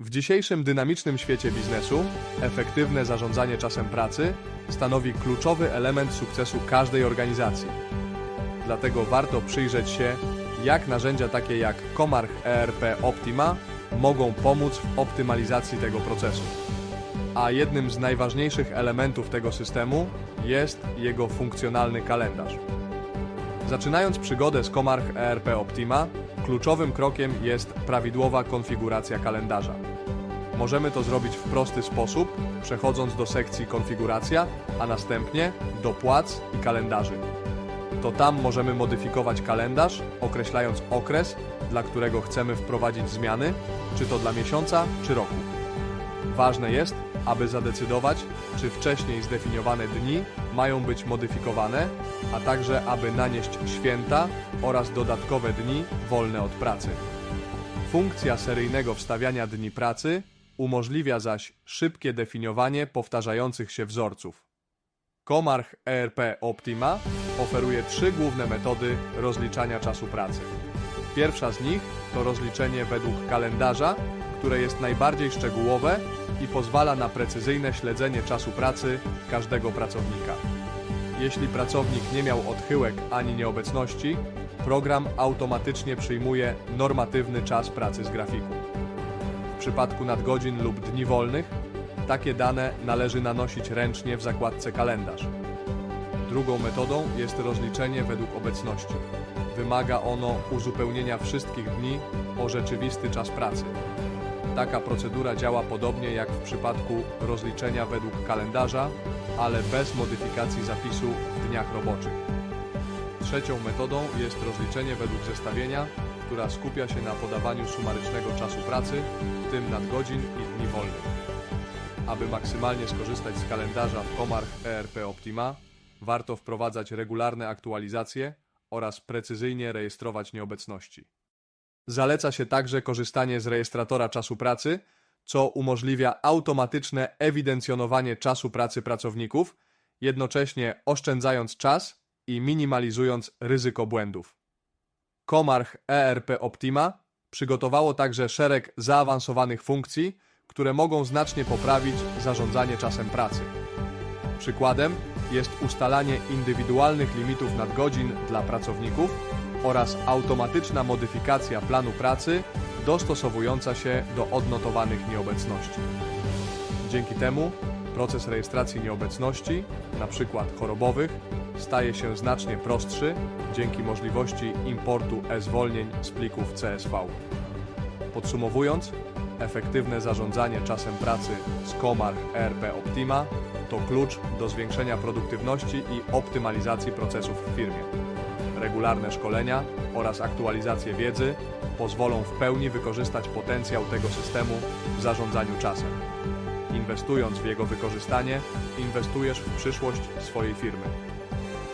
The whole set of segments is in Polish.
W dzisiejszym dynamicznym świecie biznesu efektywne zarządzanie czasem pracy stanowi kluczowy element sukcesu każdej organizacji. Dlatego warto przyjrzeć się, jak narzędzia takie jak Comarch ERP Optima mogą pomóc w optymalizacji tego procesu. A jednym z najważniejszych elementów tego systemu jest jego funkcjonalny kalendarz. Zaczynając przygodę z Comarch ERP Optima, kluczowym krokiem jest prawidłowa konfiguracja kalendarza. Możemy to zrobić w prosty sposób, przechodząc do sekcji Konfiguracja, a następnie do Płac i Kalendarzy. To tam możemy modyfikować kalendarz, określając okres, dla którego chcemy wprowadzić zmiany, czy to dla miesiąca, czy roku. Ważne jest, aby zadecydować, czy wcześniej zdefiniowane dni mają być modyfikowane, a także aby nanieść święta oraz dodatkowe dni wolne od pracy. Funkcja seryjnego wstawiania dni pracy umożliwia zaś szybkie definiowanie powtarzających się wzorców. Comarch ERP Optima oferuje trzy główne metody rozliczania czasu pracy. Pierwsza z nich to rozliczenie według kalendarza, które jest najbardziej szczegółowe i pozwala na precyzyjne śledzenie czasu pracy każdego pracownika. Jeśli pracownik nie miał odchyłek ani nieobecności, program automatycznie przyjmuje normatywny czas pracy z grafiku. W przypadku nadgodzin lub dni wolnych, takie dane należy nanosić ręcznie w zakładce kalendarz. Drugą metodą jest rozliczenie według obecności. Wymaga ono uzupełnienia wszystkich dni o rzeczywisty czas pracy. Taka procedura działa podobnie jak w przypadku rozliczenia według kalendarza, ale bez modyfikacji zapisu w dniach roboczych. Trzecią metodą jest rozliczenie według zestawienia, która skupia się na podawaniu sumarycznego czasu pracy, w tym nadgodzin i dni wolnych. Aby maksymalnie skorzystać z kalendarza w Comarch ERP Optima, warto wprowadzać regularne aktualizacje oraz precyzyjnie rejestrować nieobecności. Zaleca się także korzystanie z rejestratora czasu pracy, co umożliwia automatyczne ewidencjonowanie czasu pracy pracowników, jednocześnie oszczędzając czas i minimalizując ryzyko błędów. Comarch ERP Optima przygotowało także szereg zaawansowanych funkcji, które mogą znacznie poprawić zarządzanie czasem pracy. Przykładem jest ustalanie indywidualnych limitów nadgodzin dla pracowników oraz automatyczna modyfikacja planu pracy dostosowująca się do odnotowanych nieobecności. Dzięki temu proces rejestracji nieobecności, np. chorobowych, staje się znacznie prostszy dzięki możliwości importu e-zwolnień z plików CSV. Podsumowując, efektywne zarządzanie czasem pracy z Comarch ERP Optima to klucz do zwiększenia produktywności i optymalizacji procesów w firmie. Regularne szkolenia oraz aktualizacje wiedzy pozwolą w pełni wykorzystać potencjał tego systemu w zarządzaniu czasem. Inwestując w jego wykorzystanie, inwestujesz w przyszłość swojej firmy.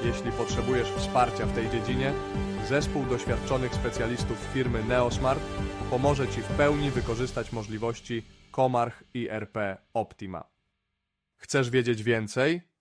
Jeśli potrzebujesz wsparcia w tej dziedzinie, zespół doświadczonych specjalistów firmy Neosmart pomoże Ci w pełni wykorzystać możliwości Comarch i RP Optima. Chcesz wiedzieć więcej?